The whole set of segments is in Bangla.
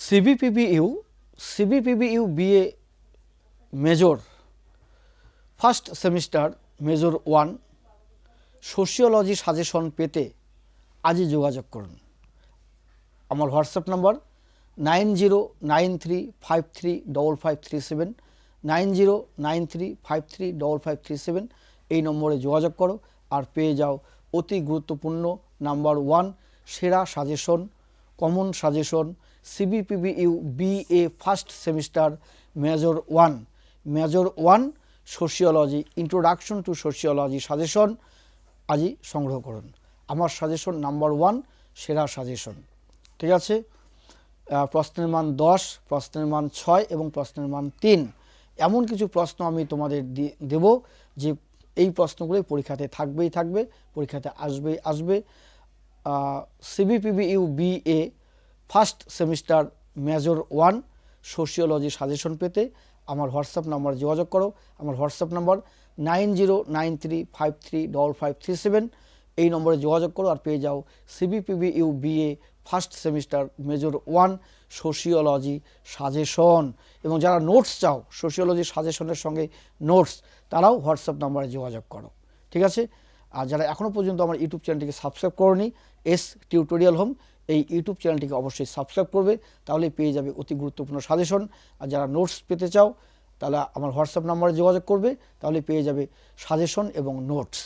CBPBU CBPBU BA major first semester major one sociology suggestion পেতে আজই যোগাযোগ করুন। আমার WhatsApp number nine zero nine three five three double five three seven nine zero nine three five three double five three seven এই নম্বরে যোগাযোগ করো আর পেয়ে যাও অতি গুরুত্বপূর্ণ নাম্বার ওয়ান সেরা suggestion common suggestion CBPBU BA first semester major one major one sociology introduction to sociology suggestion আজই সংগ্রহ করুন। আমার সাজেশন নাম্বার ওয়ান সেরা সাজেশন ঠিক আছে? প্রশ্নের মান দশ, প্রশ্নের মান ছয় এবং প্রশ্নের মান তিন। এমন কিছু প্রশ্ন আমি তোমাদের দেব যে এই প্রশ্নগুলোই পরীক্ষাতে থাকবেই থাকবে, পরীক্ষাতে আসবেই আসবে। CBPBU BA first semester major one sociology suggestion পেতে আমার হোয়াটসঅ্যাপ নাম্বার যোগাযোগ করো। আমার WhatsApp number nine zero nine three five three double five three seven. এই নম্বরে যোগাযোগ করো আর পেয়ে যাও CBPB U BA first semester major one sociology suggestion. এবং যারা নোটস চাও, সোশিওলজি সাজেশনের সঙ্গে নোটস, তারাও হোয়াটসঅ্যাপ নাম্বারে যোগাযোগ করো। ঠিক আছে? আর যারা এখনও পর্যন্ত আমার ইউটিউব চ্যানেলটিকে সাবস্ক্রাইব করনি, এস টিউটোরিয়াল হোম এই ইউটিউব চ্যানেলটিকে অবশ্যই সাবস্ক্রাইব করবে, তাহলে পেয়ে যাবে অতি গুরুত্বপূর্ণ সাজেশন আর যারা নোটস পেতে চাও, তাহলে আমার হোয়াটসঅ্যাপ নাম্বারে যোগাযোগ করবে, তাহলে পেয়ে যাবে সাজেশন এবং notes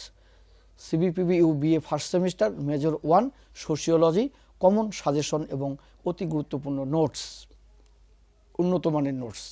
CBPB U BA first semester major one sociology common suggestion এবং অতি গুরুত্বপূর্ণ নোটস উন্নত মানের নোটস